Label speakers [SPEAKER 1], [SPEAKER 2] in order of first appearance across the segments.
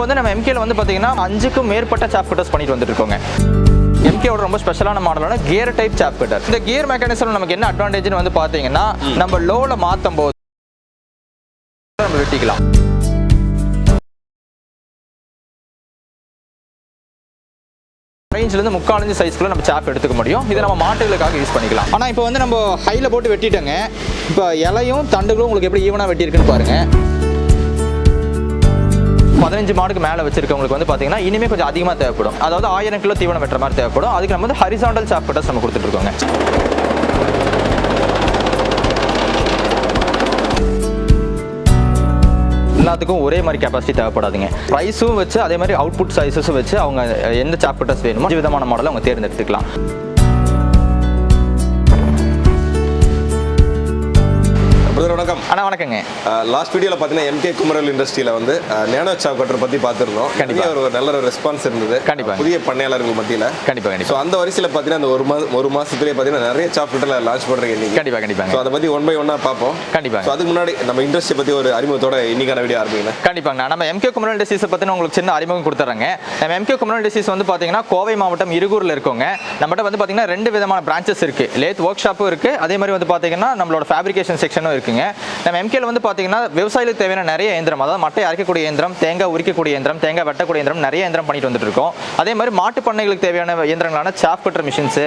[SPEAKER 1] இப்போ வந்து நம்ம எம்கேல வந்து பார்த்தீங்கன்னா அஞ்சுக்கும் மேற்பட்ட சாப் கட்டர்ஸ் பண்ணிட்டு வந்துட்டு இருக்கோங்க எம்கேவோட ரொம்ப ஸ்பெஷலான மாடலான கியர் டைப் சாப் கட்டர் இந்த கியர் மெக்கானிசம் நமக்கு என்ன அட்வான்டேஜ்னு வந்து பார்த்தீங்கன்னா நம்ம லோல மாற்றும் போது நம்ம வெட்டிக்கலாம். ரேஞ்சிலேருந்து முக்கால் இன்ச்சு சைஸ்க்குள்ள நம்ம சாப் எடுத்துக்க முடியும். இதை நம்ம மாட்டுகளுக்காக யூஸ் பண்ணிக்கலாம். ஆனால் இப்போ வந்து நம்ம ஹையில் போட்டு வெட்டிட்டோங்க. இப்போ இலையும் தண்டுகளும் உங்களுக்கு எப்படி ஈவனாக வெட்டியிருக்குன்னு பாருங்க. பதினஞ்சு மாடுக்கு மேலே வச்சிருக்கவங்களுக்கு வந்து பார்த்தீங்கன்னா இனிமே கொஞ்சம் அதிகமாக தேவைப்படும். அதாவது ஆயிரம் கிலோ தீவனம் வெட்டுற மாதிரி தேவைப்படும். அதுக்கு நம்ம வந்து ஹரிசாண்டல் சாப்பிட்டஸ் நம்ம கொடுத்துட்ருக்கோங்க எல்லாத்துக்கும் ஒரே மாதிரி கெப்பாசிட்டி தேவைப்படாதுங்க. ப்ரைஸும் வச்சு அதே மாதிரி அவுட்புட் சைஸஸும் வச்சு அவங்க எந்த சாப்பிட்டஸ் வேணுமோ விதமான மாடலை அவங்க தேர்ந்தெடுத்துக்கலாம்.
[SPEAKER 2] வணக்கம்.
[SPEAKER 1] அண்ணா வணக்கங்க.
[SPEAKER 2] லாஸ்ட் வீடியோவில் பார்த்தீங்கன்னா எம்கே குமரல் இண்டஸ்ட்ரியில் வந்து நேனோ சாப் கட்டர் பற்றி பார்த்துருந்தோம்
[SPEAKER 1] கண்டிப்பா.
[SPEAKER 2] நிறைய ஒரு நல்ல ஒரு ரெஸ்பான்ஸ் இருந்தது.
[SPEAKER 1] கண்டிப்பா.
[SPEAKER 2] புதிய பண்ணையாளர்கள் மத்தியில்.
[SPEAKER 1] கண்டிப்பாக
[SPEAKER 2] ஸோ
[SPEAKER 1] கண்டிப்பாக
[SPEAKER 2] அந்த வரிசையில் பார்த்தீங்கன்னா அந்த ஒரு மாதம் ஒரு மாதத்துலேயே பார்த்தீங்கன்னா நிறைய சாப் கட்டரில் லான்ச் பண்ணுறீங்க இன்னைக்கு.
[SPEAKER 1] கண்டிப்பாக கண்டிப்பாங்க.
[SPEAKER 2] ஸோ அதை பற்றி ஒன் பை ஒன்னாக பார்ப்போம்.
[SPEAKER 1] கண்டிப்பாங்க.
[SPEAKER 2] ஸோ அதுக்கு முன்னாடி நம்ம இண்டஸ்ட்ரி பற்றி ஒரு அறிமுகத்தோட இன்னைக்கான வீடியோ ஆரம்பிங்க.
[SPEAKER 1] கண்டிப்பாங்க நம்ம எம்கே குமரல் டிசீஸை பற்றி உங்களுக்கு சின்ன அறிமுகம் கொடுத்துட்றேங்க நம்ம எம்கே குமரல் டிசீஸ் வந்து பார்த்தீங்கன்னா கோவை மாவட்டம் இருகூரில் இருக்கோங்க. நம்மகிட்ட வந்து பார்த்தீங்கன்னா ரெண்டு விதமான பிரான்ச்சஸ் இருக்கு. லேத் ஒர்க் ஷாப்பும் இருக்கு. அதே மாதிரி வந்து பார்த்தீங்கன்னா நம்மளோட ஃபேப்ரிகேஷன் செக்ஷனும் இருக்குங்க. நம்ம எம்கேல வந்து பார்த்தீங்கன்னா விவசாயிகளுக்கு தேவையான நிறைய இயந்திரம் அதாவது மட்டை அரைக்கக்கூடிய இயந்திரம் தேங்காய் உரிக்கக்கூடிய இயந்திரம் தேங்காய் வெட்டக்கூடிய இயந்திரம் நிறைய இயந்திரம் பண்ணிட்டு வந்துட்டு இருக்கோம். அதே மாதிரி மாட்டு பண்ணைகளுக்கு தேவையான இயந்திரங்களான சாப் கட்டர் மிஷின்ஸ்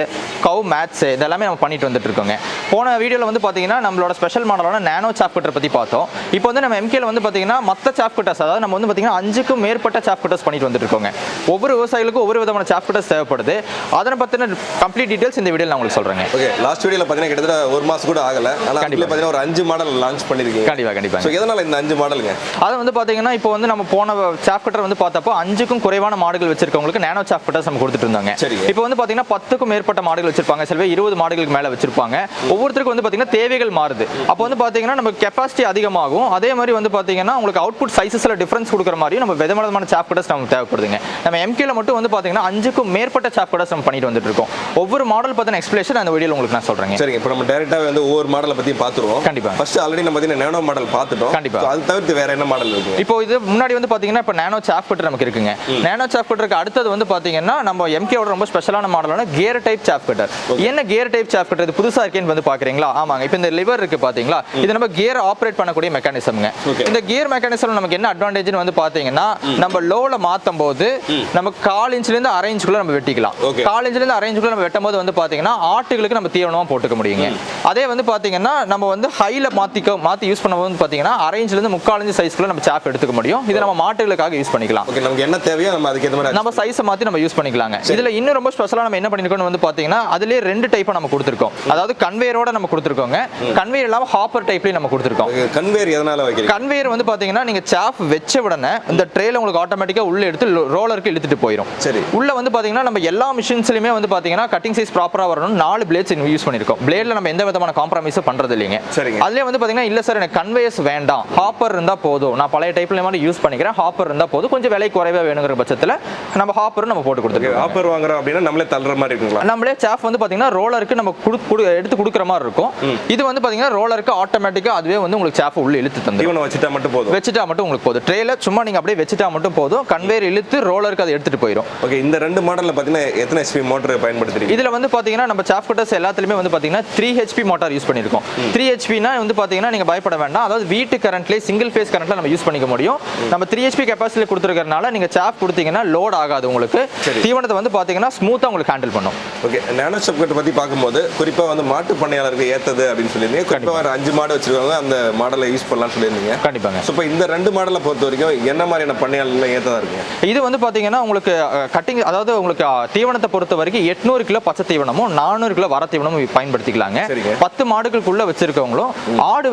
[SPEAKER 1] கவு மேட்ஸ் இதெல்லாமே நம்ம பண்ணிட்டு வந்துட்டு இருக்கோங்க. போன வீடியோவில் வந்து பார்த்தீங்கன்னா நம்மளோட ஸ்பெஷல் மாடலான நானோ சாப் கட்டர் பற்றி பார்த்தோம். இப்போ வந்து நம்ம எம்கேல வந்து பார்த்தீங்கன்னா மற்ற சாப் கட்டர்ஸ் அதாவது நம்ம வந்து பார்த்தீங்கன்னா அஞ்சுக்கும் மேற்பட்ட சாப் கட்டர்ஸ் பண்ணிட்டு வந்துட்டு இருக்கோங்க. ஒவ்வொரு விவசாயிகளுக்கும் ஒவ்வொரு விதமான சாப் கட்டர்ஸ் தேவைப்படுது. அதனை பற்றின கம்ப்ளீட் டீடைல்ஸ் இந்த வீடியோவில் நான் உங்களுக்கு சொல்கிறேங்க
[SPEAKER 2] ஓகே லாஸ்ட் வீடியோவில் பார்த்தீங்கன்னா கிட்டத்தட்ட ஒரு மாதம் கூட ஆகல. ஆனால் பார்த்தீங்கன்னா ஒரு அஞ்சு மாடல் லான்ச் பண்ணியிருக்கீங்க
[SPEAKER 1] கண்டிப்பாக கண்டிப்பாக
[SPEAKER 2] ஸோ எதனால் இந்த அஞ்சு மாடலுங்க?
[SPEAKER 1] அது வந்து பாத்தீங்கன்னா இப்போ வந்து நம்ம போன சாப் கட்டர் வந்து பார்த்தப்போ அஞ்சுக்கும் குறைவான மாடுகள் வச்சிருக்கவங்களுக்கு நானோ சாப் கட்டர்ஸ் நம்ம கொடுத்துட்டு இருந்தாங்க
[SPEAKER 2] சரிங்க.
[SPEAKER 1] இப்போ வந்து பாத்தீங்கன்னா பத்துக்கும் மேற்பட்ட மாடுகள் வச்சிருப்பாங்க. சில இருபது மாடுகளுக்கு மேல வச்சிருப்பாங்க. ஒவ்வொருத்தருக்கும் வந்து பாத்தீங்கன்னா தேவைகள் மாறுது. அப்போ வந்து பாத்தீங்கன்னா நம்ம கெப்பாசிட்டி அதிகமாகும். அதே மாதிரி வந்து பாத்தீங்கன்னா உங்களுக்கு அவுட்புட் சைஸஸ்ல டிஃபரன்ஸ் கொடுக்குற மாதிரியும் நம்ம விதமான சாப் கட்டர்ஸ் நமக்கு தேவைப்படுதுங்க. நம்ம எம்கேல மட்டும் வந்து பாத்தீங்கன்னா அஞ்சுக்கும் மேற்பட்ட சாப் கட்டர்ஸ் நம்ம பண்ணிட்டு வந்துட்டு இருக்கோம் ஒவ்வொரு மாடல் பத்தின எக்ஸ்பிளேஷன் அந்த வீடியோல உங்களுக்கு நான் சொல்றேங்க.
[SPEAKER 2] சரிங்க. இப்போ நம்ம டேரெக்டாக வந்து ஒவ்வொரு மாடலை பற்றி பார்த்துருவோம்.
[SPEAKER 1] கண்டிப்பா.
[SPEAKER 2] ஃபர்ஸ்ட் ஆல்ரெடி நம்ம பார்த்தீங்கன்னா நேனோ மாடல் பார்த்துட்டோம்.
[SPEAKER 1] கண்டிப்பா.
[SPEAKER 2] So அது தவிர்த்து வேற என்ன மாடல் இருக்கு
[SPEAKER 1] இப்போ இது முன்னாடி வந்து பாத்தீங்கன்னா இப்போ நானோ சாப் கட்டர் நமக்கு இருக்குங்க. நானோ சாப் கட்டருக்கு அடுத்தது வந்து பாத்தீங்கன்னா நம்ம எம்கேவோட ரொம்ப ஸ்பெஷலான மாடலான கியர் டைப் சாப் கட்டர் என்ன கியர் டைப் சாப் இது புதுசா இருக்கேன்னு வந்து பாக்குறீங்களா? ஆமாங்க. இப்போ இந்த லிவர் இருக்கு பாத்தீங்களா? இது நம்ம கியர் ஆப்ரேட் பண்ணக்கூடிய மெக்கானிசம்ங்க. இந்த கியர் மெக்கானிசம் நமக்கு என்ன அட்வான்டேஜ்னு வந்து பாத்தீங்கன்னா நம்ம லோல மாத்தும் போது நம்ம கால் இன்ச்ல இருந்து அரை இன்ச்சுக்குள்ள நம்ம வெட்டிக்கலாம். கால் இன்ச்ல இருந்து அரை இன்ச்சுக்குள்ள நம்ம வெட்டும் போது வந்து பாத்தீங்கன்னா ஆட்டுகளுக்கு நம்ம தீவனமா போட்டுக்க முடியுங்க. அதே வந்து பாத்தீங்கன்னா நம்ம வந்து ஹைல மாத்திக்க மாத்தி யூஸ் பண்ணும்போது வந்து பாத்தீங்கன்னா அரை இன்ச்ல இருந்து முக்கால் இன்ச் சைஸ்க்குள்ள நம்ம சாப் எடுத்துக்க முடியும். இது நம்ம மாட்டுகளுக்காக யூஸ் பண்ணிக்கலாம்.
[SPEAKER 2] ஓகே நமக்கு என்ன தேவையோ நம்ம அதுக்கேற்ற மாதிரி
[SPEAKER 1] நம்ம சைஸை மாத்தி நம்ம யூஸ் பண்ணிக்கலாங்க. இதுல இன்னும் ரொம்ப ஸ்பெஷலா நம்ம என்ன பண்ணிருக்கோம்னு வந்து பாத்தீங்கன்னா அதுலயே ரெண்டு டைப்பா நம்ம கொடுத்துருக்கோம். அதாவது கன்வேயரோட நம்ம கொடுத்துருக்கோங்க. கன்வேயர் இல்லாம ஹாப்பர் டைப்லயும் நம்ம கொடுத்துருக்கோம்.
[SPEAKER 2] கன்வேர் எதனால வைக்கிறீங்க?
[SPEAKER 1] கன்வேயர் வந்து பாத்தீங்கன்னா நீங்க சாப் வச்ச உடனே இந்த ட்ரேல உங்களுக்கு ஆட்டோமேட்டிக்கா உள்ள எடுத்து ரோலருக்கு இழுத்துட்டு போயிடும்
[SPEAKER 2] சரி.
[SPEAKER 1] உள்ள வந்து பாத்தீங்கன்னா நம்ம எல்லா மிஷின்ஸ்லயுமே வந்து பாத்தீங்கன்னா கட்டிங் சைஸ் ப்ராப்பரா வரணும் நாலு பிளேட்ஸ் யூஸ் பண்ணிருக்கோம். பிளேட்ல நம்ம எந்த விதமான காம்ப்ரமைஸும் பண்றது இல்லைங்க
[SPEAKER 2] சரிங்க.
[SPEAKER 1] அதுலயே வந்து பாத்தீங்கன்னா இல்ல சார் எனக்கு கன்வேயர்ஸ் வேண்டாம். ஹாப்பர் இருந்தா போதும். நான் பழைய டைப்ல மாதிரி யூஸ் பண்ணிக்கிறேன். ஹாப்பர் இருந்தா போதும். கொஞ்சம் விலை குறைவா வேணுங்கிற பட்சத்துல நம்ம ஹாப்பர் நம்ம போட்டு கொடுத்துருக்கோம்
[SPEAKER 2] ஆஃபர் வாங்குறோம் அப்படின்னா நம்மளே தள்ளுற மாதிரி இருக்குங்களா?
[SPEAKER 1] நம்மளே சாஃப் வந்து பாத்தீங்கன்னா ரோலருக்கு நம்ம குடு எடுத்து கொடுக்குற மாதிரி இருக்கும். இது வந்து பாத்தீங்கன்னா ரோலருக்கு ஆட்டோமேட்டிக்கா அதுவே வந்து உங்களுக்கு சாஃப் உள்ள இழுத்து
[SPEAKER 2] தீவனம் வச்சுட்டா மட்டும் போதும்?
[SPEAKER 1] வச்சுட்டா மட்டும் உங்களுக்கு போதும். ட்ரேல சும்மா நீங்க அப்படியே வச்சுட்டா மட்டும் போதும். கன்வேயர் இழுத்து ரோலருக்கு அதை எடுத்துட்டு போயிடும்
[SPEAKER 2] ஓகே இந்த ரெண்டு மாடல்ல பார்த்தீங்கன்னா எத்தனை எஸ்பி மோட்டர் பயன்படுத்துறீங்க?
[SPEAKER 1] இதுல வந்து பாத்தீங்கன்னா நம்ம சாஃப் கட்டர்ஸ் எல்லாத்துலயுமே வந்து பாத்தீங்கன்னா த்ரீ ஹெச்பி மோட்டார் யூஸ் பண்ணிருக்கோம். த்ரீ ஹெச்பினா வந்து பாத்தீங்கன்னா நீங்க பயப்பட வேண்டாம். அதாவது வீட்டு கரண்ட்லேயே சிங்கிள் ஃபேஸ் கரண்ட்ல நம்ம யூஸ் பண்ணிக்க முடியும். நம்ம த்ரீ ஹெச்பி கெப்பாசிட்டி கொடுத்துருக்கறனால நீங்க சாஃப் கொடுத்தீங்கன்னா லோட் ஆகாது உங்களுக்கு. தீவனத்தை வந்து பாத்தீங்கன்னா ஸ்மூத்தா உங்களுக்கு ஹேண்டில் பண்ணும்.
[SPEAKER 2] ஓகே நேனோ சப்கட் பத்தி பார்க்கும்போது குறிப்பா வந்து மாட்டு பண்ணையாளருக்கு ஏத்தது அப்படின்னு சொல்லியிருந்தீங்க. ஒரு அஞ்சு மாடு வச்சிருக்காங்க. அந்த மாடலை யூஸ் பண்ணலாம்னு சொல்லியிருந்தீங்க.
[SPEAKER 1] கண்டிப்பாங்க.
[SPEAKER 2] ஸோ இப்போ இந்த ரெண்டு மாடலை பொறுத்த வரைக்கும் என்ன மாதிரியான பண்ணையாளர்கள் ஏத்ததா இருக்குங்க?
[SPEAKER 1] இது வந்து பாத்தீங்கன்னா உங்களுக்கு கட்டிங் அதாவது உங்களுக்கு தீவனத்தை பொறுத்த வரைக்கும் எட்நூறு கிலோ பச்சை தீவனமும் நானூறு கிலோ வர தீவனமும் பயன்படுத்திக்கலாங்க. பத்து மாடுகளுக்குள்ள வச்சிருக்கவங்களும் ஆடு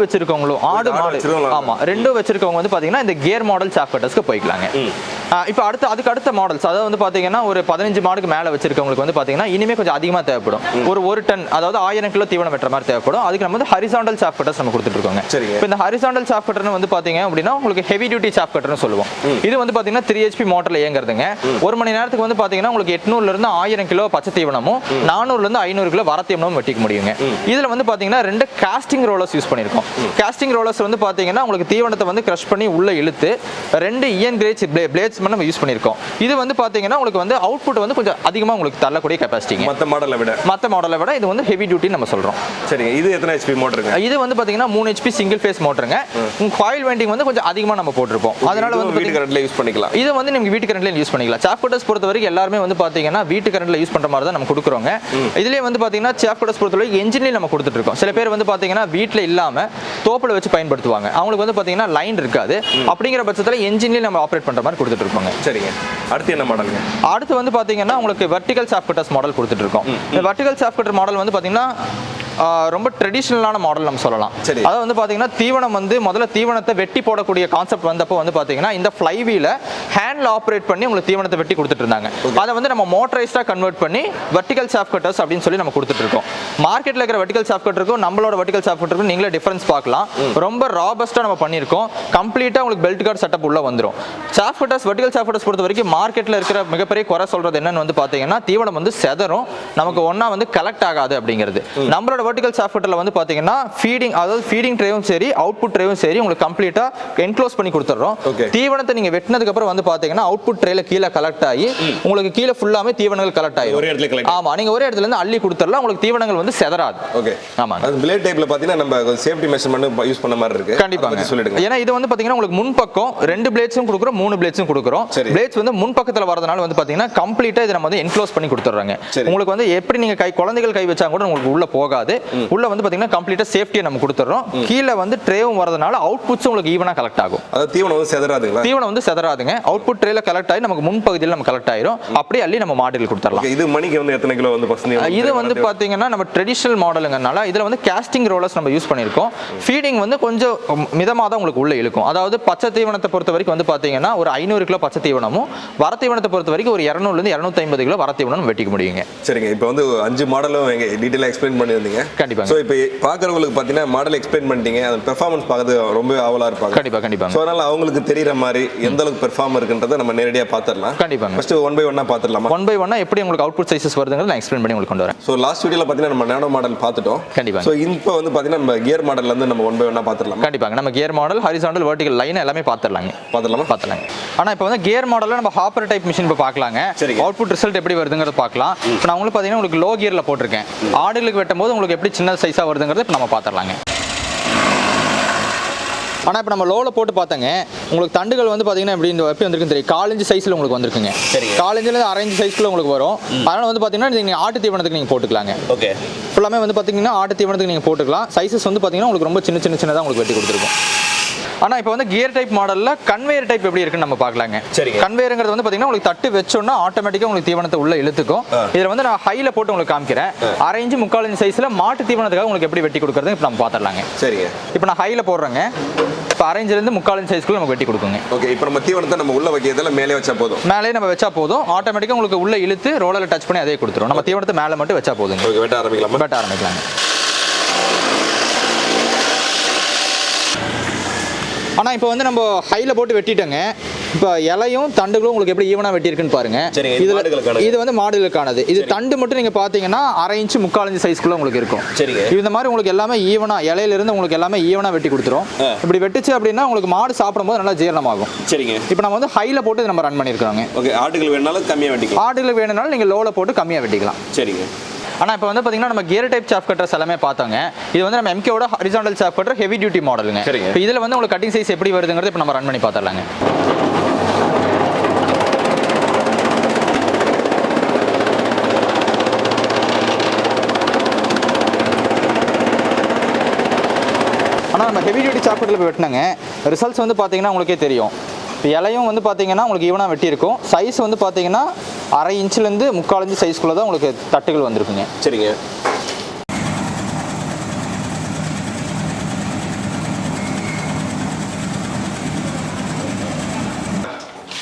[SPEAKER 1] ஆடு
[SPEAKER 2] ஆடு
[SPEAKER 1] மாடு. ஆமா ரெண்டும் வச்சிருக்கவங்க வந்து பாத்தீங்கன்னா இந்த கியர் மாடல் சாப் கட்டர்ஸ்க்கு போய்க்கலாங்க. இப்போ அடுத்து அதுக்கு அடுத்த மாடல்ஸ் அதாவது வந்து பாத்தீங்கன்னா ஒரு பதினஞ்சு மாடுக்கு மேல வச்சிருக்கவங்களுக்கு வந்து பாத்தீங்கன்னா இனிமே கொஞ்சம் அதிகமா தேவைப்படும். ஒரு ஒரு டன் அதாவது ஆயிரம் கிலோ தீவனம் வெட்டுற மாதிரி தேவைப்படும். அதுக்கு நம்ம வந்து ஹரிசாண்டல் சாப் கட்டர்ஸ் நம்ம கொடுத்துட்டு இருக்கோங்க. இப்போ இந்த ஹரிசாண்டல் சாப் கட்டர்னு வந்து பாத்தீங்க அப்படின்னா உங்களுக்கு ஹெவி டியூட்டி சாப் கட்டர்னு சொல்லுவோம். இது வந்து பாத்தீங்கன்னா த்ரீ ஹெச்பி மோட்டர்ல இயங்குறதுங்க. ஒரு மணி நேரத்துக்கு வந்து பாத்தீங்கன்னா உங்களுக்கு எட்நூறுல இருந்து ஆயிரம் கிலோ பச்சை தீவனமும் நானூறுல இருந்து ஐநூறு கிலோ வர தீவனமும் வெட்டிக்க முடியுங்க. இதுல வந்து பாத்தீங்கன்னா ரெண்டு காஸ்டிங் ரோலர்ஸ் யூஸ் பண்ணிருக்கோம். காஸ்டிங் ரோலர்ஸ் வந்து பாத்தீங்கன்னா உங்களுக்கு தீவனத்தை வந்து கிரஷ் பண்ணி உள்ள இழுத்து ரெண்டு இஎன் கிரேஜ் பிளேட்ஸ் மெஷர்மெண்ட் நம்ம யூஸ் பண்ணியிருக்கோம் இது வந்து பார்த்தீங்கன்னா உங்களுக்கு வந்து அவுட்புட் வந்து கொஞ்சம் அதிகமாக உங்களுக்கு தள்ளக்கூடிய கெப்பாசிட்டிங்க
[SPEAKER 2] மற்ற மாடலை விட.
[SPEAKER 1] மற்ற மாடலை விட இது வந்து ஹெவி டியூட்டி நம்ம சொல்கிறோம்
[SPEAKER 2] சரிங்க. இது எத்தனை ஹெச்பி மோட்டருங்க
[SPEAKER 1] இது வந்து பார்த்தீங்கன்னா மூணு ஹெச்பி சிங்கிள் ஃபேஸ் மோட்டருங்க காயில் வைண்டிங் வந்து கொஞ்சம் அதிகமாக நம்ம போட்டிருப்போம். அதனால வந்து
[SPEAKER 2] வீட்டு
[SPEAKER 1] பார்த்தீங்கன்னா
[SPEAKER 2] கரண்ட்ல யூஸ் பண்ணிக்கலாம்.
[SPEAKER 1] இது வந்து நீங்க வீட்டு கரண்ட்ல யூஸ் பண்ணிக்கலாம். சாப் கட்டர்ஸ் பொறுத்த வரைக்கும் எல்லாருமே வந்து பாத்தீங்கன்னா வீட்டு கரண்ட்ல யூஸ் பண்ற மாதிரி தான் நம்ம கொடுக்குறோங்க. இதுலயே வந்து பாத்தீங்கன்னா சாப் கட்டர்ஸ் பொறுத்த வரைக்கும் என்ஜின்லயும் நம்ம கொடுத்துட்டு இருக்கோம். சில பேர் வந்து பாத்தீங்கன்னா வீட்ல இல்லாம தோப்புல வச்சு பயன்படுத்துவாங்க. அவங்களுக்கு வந்து பாத்தீங்கன்னா லைன் இருக்காது. அப்படிங்கிற பட்சத்துல என்ஜின்லயும் நம்ம ஆப்ரேட் பண்ற மாதிரி கொடுத்துட்டு இருப்போங்க.
[SPEAKER 2] சரிங்க. அடுத்து என்ன மாடலுங்க
[SPEAKER 1] அடுத்து வந்து பாத்தீங்கன்னா உங்களுக்கு வெர்டிகல் சாஃப்ட் மாடல் கொடுத்துட்டு இருக்கோம். இந்த வெர்டிகல் சாஃப்ட் மாடல் வந்து பாத்தீங்கன்னா ஆ, ரொம்ப ட்ரெடிஷ்னலான மாடல் நம்ம சொல்லலாம்.
[SPEAKER 2] சரி.
[SPEAKER 1] அதாவது வந்து பாத்தீங்கன்னா தீவனம் வந்து முதல்ல தீவனத்தை வெட்டி போடக்கூடிய கான்செப்ட் வந்தப்போ வந்து பாத்தீங்கன்னா இந்த ஃப்ளைவீல ஹேண்ட்ல ஆப்ரேட் பண்ணி உங்களுக்கு தீவனத்தை வெட்டி கொடுத்துட்டு இருந்தாங்க. அதை வந்து நம்ம மோட்டரைஸ்டா கன்வெர்ட் பண்ணி வெர்டிகல் சாஃப்ட் கட்டர்ஸ் அப்படின்னு சொல்லி நம்ம கொடுத்துட்டு இருக்கோம். மார்க்கெட்ல இருக்கிற வெர்டிகல் சாஃப்ட் கட்டருக்கும் நம்மளோட வெர்டிகல் சாஃப்ட் கட்டருக்கும் நீங்களே டிஃபரன்ஸ் பார்க்கலாம். ரொம்ப ராபஸ்டா நம்ம பண்ணியிருக்கோம். கம்ப்ளீட்டா உங்களுக்கு பெல்ட் கார்டு செட்டப் உள்ள வந்துரும். Shaft cutters vertical shaft cutters பொறுத்த வரைக்கும் மார்க்கெட்ல இருக்கிற மிகப்பெரிய குறை சொல்றது என்னன்னு வந்து பாத்தீங்கன்னா தீவனம் வந்து செதறும். நமக்கு ஒண்ணா வந்து கலெக்ட் ஆகாது அப்படிங்கிறது. நம்மளோட வெர்டிகல் சாஃப்ட் கட்டர்ல வந்து பாத்தீங்கன்னா ஃபீடிங் அதாவது ஃபீடிங் ட்ரேவும் சரி அவுட்புட் ட்ரேவும் சரி உங்களுக்கு கம்ப்ளீட்டா என்க்ளோஸ் பண்ணி கொடுத்துறோம்
[SPEAKER 2] Okay.
[SPEAKER 1] தீவனத்தை நீங்க வெட்டினதுக்கு அப்புறம் வந்து பாத்தீங்கன்னா அவுட்புட் ட்ரேல கீழே கலெக்ட் ஆகி உங்களுக்கு கீழே ஃபுல்லாமே தீவனங்கள் கலெக்ட் ஆகும்
[SPEAKER 2] ஒரே இடத்துல collect
[SPEAKER 1] ஆமா நீங்க ஒரே இடத்துல இருந்து அள்ளி கொடுத்துடலாம் உங்களுக்கு தீவனங்கள் வந்து செதறாது.
[SPEAKER 2] ஓகே
[SPEAKER 1] ஆமாங்க
[SPEAKER 2] அது பிளேட் டைப்ல பாத்தீங்கன்னா நம்ம சேஃப்டி மெஷர்மெண்ட் யூஸ் பண்ண மாதிரி இருக்கு. பத்தி சொல்லிடுங்க.
[SPEAKER 1] ஏன்னா இது வந்து பாத்தீங்கன்னா உங்களுக்கு முன் பக்கம் ரெண்டு பிளேட்ஸும் கொடுக்குறோம் மூணு பிளேட்ஸும் கொடுக்குறோம். பிளேட்ஸ் வந்து முன் பக்கத்துல வரதுனால வந்து பாத்தீங்கன்னா கம்ப்ளீட்டா இதை நம்ம வந்து என்க்ளோஸ் பண்ணி கொடுத்துட்றாங்க. உங்களுக்கு வந்து எப்படி நீங்க கை குழந்தைகள் கை வச்சா கூட உங்களுக்கு உள்ள போகாது. உள்ள வந்து பாத்தீங்கன்னா கம்ப்ளீட்டா சேஃப்டியை நம்ம கொடுத்துறோம். கீழே வந்து ட்ரேவும் வரதுனால அவுட்புட்ஸ் உங்களுக்கு ஈவனா கலெக்ட் ஆகும்.
[SPEAKER 2] அதாவது தீவனம் வந்து செதறாதுங்களா?
[SPEAKER 1] தீவனம் வந்து செதறாதுங்க. அவுட்புட் ட்ரேல கலெக்ட் ஆகி நமக்கு முன் பகுதியில் நம்ம கலெக்ட் ஆயிரும். அப்படியே அள்ளி நம்ம மாடல் கொடுத்துடலாம்.
[SPEAKER 2] இது மணிக்கு வந்து எத்தனை கிலோ வந்து
[SPEAKER 1] இது வந்து பாத்தீங்கன்னா நம்ம ட்ரெடிஷனல் மாடலுங்கனால இதுல வந்து கேஸ்டிங் ரோலர்ஸ் நம்ம யூஸ் பண்ணியிருக்கோம். ஃபீடிங் வந்து கொஞ்சம் மிதமாக தான் உங்களுக்கு உள்ள இழுக்கும். அதாவது பச்சை தீவனத்தை பொறுத்த வரைக்கும் வந்து பாத்தீங்கன்னா ஒரு ஐநூறு கிலோ பச்சை தீவனமும் வர தீவனத்தை பொறுத்த வரைக்கும் ஒரு இரநூறுலேருந்து இரநூத்தி ஐம்பது கிலோ வர தீவனம் வெட்டிக்க முடியுங்க.
[SPEAKER 2] சரிங்க இப்போ வந்து அஞ்சு மாடலும் எங்க டீட்டெயிலாக எக்ஸ்பிளைன் பண்ணியிருந்தீங்க.
[SPEAKER 1] கண்டிப்பாங்க.
[SPEAKER 2] ஸோ இப்போ பார்க்குறவங்களுக்கு பார்த்தீங்கன்னா மாடல் எக்ஸ்பிளைன் பண்ணிட்டீங்க. அந்த பெர்ஃபார்மன்ஸ் பார்க்கறது ரொம்ப ஆவலா இருப்பாங்க.
[SPEAKER 1] கண்டிப்பா கண்டிப்பாங்க.
[SPEAKER 2] ஸோ அதனால அவங்களுக்கு தெரியுற மாதிரி எந்த அளவுக்கு பெர்ஃபார்ம் இருக்குன்றதை நம்ம நேரடியாக பார்த்துடலாம்
[SPEAKER 1] கண்டிப்பாங்க.
[SPEAKER 2] ஃபர்ஸ்ட் ஒன் பை ஒன்னா பார்த்துடலாமா
[SPEAKER 1] ஒன் பை ஒன்னா எப்படி உங்களுக்கு அவுட்புட் சைஸஸ் வருதுங்கிறது நான் எக்ஸ்பிளைன் பண்ணி உங்களுக்கு கொண்டு வரேன்.
[SPEAKER 2] ஸோ லாஸ்ட் வீடியோவில் பார்த்தீங்கன்னா நம்ம நேனோ மாடல் பார்த்துட்டோம்
[SPEAKER 1] கண்டிப்பாங்க.
[SPEAKER 2] ஸோ இப்போ வந்து பார்த்தீங்கன்னா நம்ம கியர் மாடல்ல இருந்து நம்ம ஒன் பை ஒன்னா பார்த்துடலாமா
[SPEAKER 1] கண்டிப்பாங்க. நம்ம gear model horizontal vertical line எல்லாமே பார்த்துடலாங்க
[SPEAKER 2] பார்த்துடலாமா
[SPEAKER 1] பார்த்தலாங்க ஆனா இப்போ வந்து கியர் மாடல்ல நம்ம ஹாப்பர் டைப் மிஷின் இப்போ பார்க்கலாங்க
[SPEAKER 2] சரிங்க.
[SPEAKER 1] அவுட்புட் ரிசல்ட் எப்படி வருதுங்கிறத பார்க்கலாம் இப்போ நான் உங்களுக்கு பார்த்தீங்கன்னா உங்களுக்கு லோ கியர்ல போட்டிருக்கேன் ஆடுகளுக்கு வெட்டும் போது உங்களுக்கு எப்படி சின்ன சைஸா வருதுங்கிறத இப்போ நம்ம பார்த்துடலாங்க. ஆனால் இப்போ நம்ம லோவில் போட்டு பார்த்தங்க. உங்களுக்கு தண்டுகள் வந்து பார்த்தீங்கன்னா எப்படி இந்த எப்படி வந்திருக்குன்னு தெரியும். காலஞ்சு சைஸில் உங்களுக்கு வந்திருக்குங்க.
[SPEAKER 2] சரிங்க.
[SPEAKER 1] காலஞ்சில் அரை இன்ச் சைஸ்க்குள்ள உங்களுக்கு வரும். அதனால் வந்து பார்த்தீங்கன்னா நீங்கள் ஆட்டு தீவனத்துக்கு நீங்கள் போட்டுக்கலாங்க.
[SPEAKER 2] ஓகே.
[SPEAKER 1] ஃபுல்லாமே வந்து பார்த்தீங்கன்னா ஆட்டு தீவனத்துக்கு நீங்கள் போட்டுக்கலாம். சைஸஸ் வந்து பார்த்தீங்கன்னா உங்களுக்கு ரொம்ப சின்ன சின்ன சின்னதாக உங்களுக்கு வெட்டி கொடுத்துருக்கும். ஆனால் இப்போ வந்து கியர் டைப் மாடலில் கன்வேயர் டைப் எப்படி இருக்குன்னு நம்ம பார்க்கலாங்க.
[SPEAKER 2] சரிங்க.
[SPEAKER 1] கன்வேயருங்கிறது வந்து பார்த்தீங்கன்னா உங்களுக்கு தட்டு வச்சோன்னா ஆட்டோமேட்டிக்காக உங்களுக்கு தீவனத்தை உள்ள இழுத்துக்கும். இதில் வந்து நான் ஹையில் போட்டு உங்களுக்கு காமிக்கிறேன். அரை இன்ச்சு முக்கால் இன்ச் சைஸில் மாட்டு தீவனத்துக்காக உங்களுக்கு எப்படி வெட்டி கொடுக்குறது இப்போ நம்ம பார்த்துடலாங்க.
[SPEAKER 2] சரிங்க.
[SPEAKER 1] இப்போ நான் ஹையில் போடுறேங்க. இப்போ அரை இன்ச்சிலேருந்து முக்கால் இன்ச் சைஸ்க்குள்ள நமக்கு வெட்டி கொடுக்குங்க.
[SPEAKER 2] ஓகே இப்போ நம்ம தீவனத்தை நம்ம உள்ள வைக்கிறதுல மேலே வச்சா போதும்.
[SPEAKER 1] மேலே நம்ம வச்சா போதும். ஆட்டோமேட்டிக்காக உங்களுக்கு உள்ள இழுத்து ரோலரில் டச் பண்ணி அதே கொடுத்துரும். நம்ம தீவனத்தை மேலே மட்டும் வச்சா போதுங்க.
[SPEAKER 2] ஓகே வெட்ட ஆரம்பிக்கலாமா?
[SPEAKER 1] வெட்ட ஆரம்பிக்கலாங்க. ஆனால் இப்போ வந்து நம்ம ஹையில் போட்டு வெட்டிட்டோங்க. இப்போ இலையும் தண்டுகளும் உங்களுக்கு எப்படி ஈவனாக வெட்டியிருக்குன்னு பாருங்க.
[SPEAKER 2] சரிங்க, இது
[SPEAKER 1] வந்து மாடுகளுக்கானது. இது தண்டு மட்டும் நீங்கள் பார்த்தீங்கன்னா அரை இன்ச்சு முக்கால் இன்ச்சு சைஸ்க்குள்ள உங்களுக்கு இருக்கும்.
[SPEAKER 2] சரிங்க.
[SPEAKER 1] இந்த மாதிரி உங்களுக்கு எல்லாமே ஈவனாக இலையிலிருந்து உங்களுக்கு எல்லாமே ஈவனாக வெட்டி கொடுத்துரும். இப்படி வெட்டுச்சு அப்படின்னா உங்களுக்கு மாடு சாப்பிடும்போது நல்லா ஜீரணமாகும்.
[SPEAKER 2] சரிங்க.
[SPEAKER 1] இப்போ நம்ம வந்து ஹையில் போட்டு நம்ம ரன் பண்ணியிருக்கிறோங்க
[SPEAKER 2] ஓகே ஆட்டுகள் வேணாலும் கம்மியாக வெட்டிக்கலாம்.
[SPEAKER 1] ஆடுகளுக்கு வேணும்னாலும் நீங்கள் லோவில் போட்டு கம்மியாக வெட்டிக்கலாம்.
[SPEAKER 2] சரிங்க.
[SPEAKER 1] ஆனால் இப்போ வந்து பார்த்தீங்கன்னா நம்ம கியர் டைப் சாப் கட்டர்ஸ் எல்லாமே பார்த்தோங்க. இது வந்து நம்ம எம்கேவோட horizontal chaff cutter heavy duty மாடலுங்க
[SPEAKER 2] சரிங்க.
[SPEAKER 1] இப்போ இதில் வந்து உங்களுக்கு கட்டிங் சைஸ் எப்படி வருதுங்கிறது இப்போ நம்ம ரன் பண்ணி பார்த்துடலாங்க. ஆனால் நம்ம ஹெவி டியூட்டி சாப் கட்டரில் போய் வெட்டினாங்க. ரிசல்ட்ஸ் வந்து பார்த்தீங்கன்னா உங்களுக்கே தெரியும். இப்போ இலையும் வந்து பார்த்தீங்கன்னா உங்களுக்கு ஈவனாக வெட்டியிருக்கும். சைஸ் வந்து பார்த்தீங்கன்னா அரை இன்ச்சிலேருந்து முக்கால் இன்ச்சு சைஸ்க்குள்ளே தான் உங்களுக்கு தட்டுகள் வந்திருக்குங்க.
[SPEAKER 2] சரிங்க.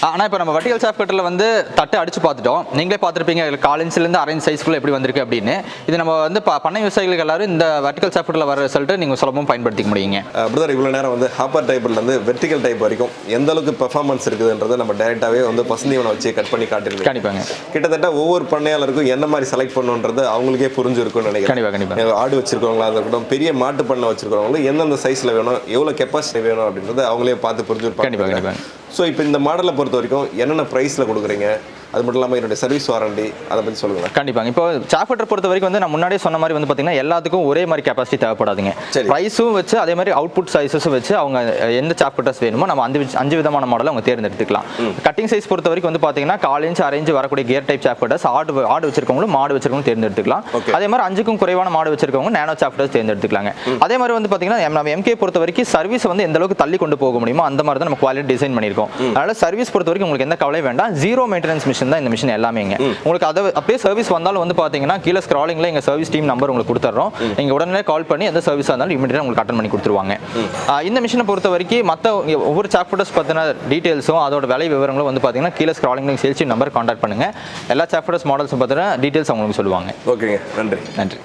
[SPEAKER 1] ஆனால் இப்போ நம்ம வட்டிகல் சாஃப்ட் கட்டரில் வந்து தட்டு அடிச்சு பார்த்துட்டோம். நீங்களே பார்த்துருப்பீங்க கால் இன்ச்லேருந்து அரை இன்ச் சைஸ்க்குள்ள எப்படி வந்திருக்கு அப்படின்னு. இது நம்ம வந்து பண்ணை விவசாயிகளுக்கு எல்லாரும் இந்த வட்டிகல் சாஃப்ட் கட்டரில் வர ரிசல்ட்டு நீங்கள் சுலபமாக பயன்படுத்திக்க முடியுங்க.
[SPEAKER 2] அப்படிதான் இவ்வளோ நேரம் வந்து ஹாப்பர் டைப்ல இருந்து வெர்டிகல் டைப் வரைக்கும் எந்த அளவுக்கு பெர்ஃபார்மன்ஸ் இருக்குதுன்றதை நம்ம டைரெக்டாகவே வந்து பசுந்தீவனை வச்சு கட் பண்ணி காட்டிருக்கோம்
[SPEAKER 1] கண்டிப்பாங்க.
[SPEAKER 2] கிட்டத்தட்ட ஒவ்வொரு பண்ணையாளருக்கும் என்ன மாதிரி செலக்ட் பண்ணுன்றது அவங்களுக்கே புரிஞ்சிருக்கும்னு நினைக்கிறேன்.
[SPEAKER 1] கண்டிப்பாக கண்டிப்பாக
[SPEAKER 2] ஆடு வச்சிருக்கவங்களா இருக்கட்டும் பெரிய மாட்டு பண்ணை வச்சிருக்கவங்களும் எந்தெந்த சைஸ்ல வேணும் எவ்வளவு கெப்பாசிட்டி வேணும் அப்படின்றத அவங்களே பார்த்து புரிஞ்சிருப்பாங்க
[SPEAKER 1] கண்டிப்பாக கண்டிப்பாக
[SPEAKER 2] ஸோ இப்போ இந்த மாடலை பொறுத்த வரைக்கும் என்னென்ன ப்ரைஸில் கொடுக்குறீங்க? அது மட்டும் இல்லாமல் என்னுடைய சர்வீஸ் வாரண்டி அதை பற்றி சொல்லுங்களேன்.
[SPEAKER 1] கண்டிப்பாங்க. இப்போ சாஃப்ட்வேர் பொறுத்த வரைக்கும் வந்து நான் முன்னாடியே சொன்ன மாதிரி வந்து பார்த்தீங்கன்னா எல்லாத்துக்கும் ஒரே மாதிரி கெப்பாசிட்டி தேவைப்படாதுங்க. ப்ரைஸும் வச்சு அதே மாதிரி அவுட்புட் சைஸஸும் வச்சு அவங்க எந்த சாஃப்ட்வேர்ஸ் வேணுமோ நம்ம அஞ்சு அஞ்சு விதமான மாடலை அவங்க தேர்ந்தெடுத்துக்கலாம். கட்டிங் சைஸ் பொறுத்த வரைக்கும் வந்து பார்த்தீங்கன்னா கால் இன்ச் அரேஞ்ச் வரக்கூடிய கியர் டைப் சாஃப்ட்வேர்ஸ் ஆடு ஆடு வச்சிருக்கவங்களும் மாடு வச்சிருக்கவங்களும் தேர்ந்தெடுத்துக்கலாம். அதே மாதிரி அஞ்சுக்கும் குறைவான மாடு வச்சிருக்கவங்க நேனோ சாஃப்ட்வேர்ஸ் தேர்ந்தெடுத்துக்கலாங்க. அதே மாதிரி வந்து பார்த்தீங்கன்னா நம்ம எம்கே பொறுத்த வரைக்கும் சர்வீஸ் வந்து எந்த அளவுக்கு தள்ளி கொண்டு போக முடியுமோ அந்த மாதிரி தான் நம்ம குவாலிட்டி டிசைன் பண்ணியிருக்கோம். அதனால சர்வீஸ் பொறுத்த வரைக்கும் உங்களுக்கு எந்த கவலையும் வேண்டாம். ஜீரோ மெயின்டெனன்ஸ் மிஷின் தான் இந்த மிஷின் எல்லாமேங்க உங்களுக்கு அதை அப்படியே சர்வீஸ் வந்தாலும் வந்து பார்த்தீங்கன்னா கீழே ஸ்க்ராலிங்கில் எங்கள் சர்வீஸ் டீம் நம்பர் உங்களுக்கு கொடுத்துட்றோம் நீங்கள் உடனே கால் பண்ணி எந்த சர்வீஸாக இருந்தாலும் இமீடியட்டாக உங்களுக்கு அட்டன் பண்ணி கொடுத்துருவாங்க. இந்த மிஷினை பொறுத்த வரைக்கும் மற்ற ஒவ்வொரு சாப்டர்ஸ் பற்றின டீட்டெயில்ஸும் அதோட விலை விவரங்களும் வந்து பார்த்தீங்கன்னா கீழே ஸ்க்ராலிங் சேல்ஸ் நம்பர் காண்டாக்ட் பண்ணுங்க. எல்லா சாப்டர்ஸ் மாடல்ஸும் பற்றின டீட்டெயில்ஸ் அவங்களுக்கு சொல்லுவாங்க.
[SPEAKER 2] ஓகேங்க. நன்றி.
[SPEAKER 1] நன்றி.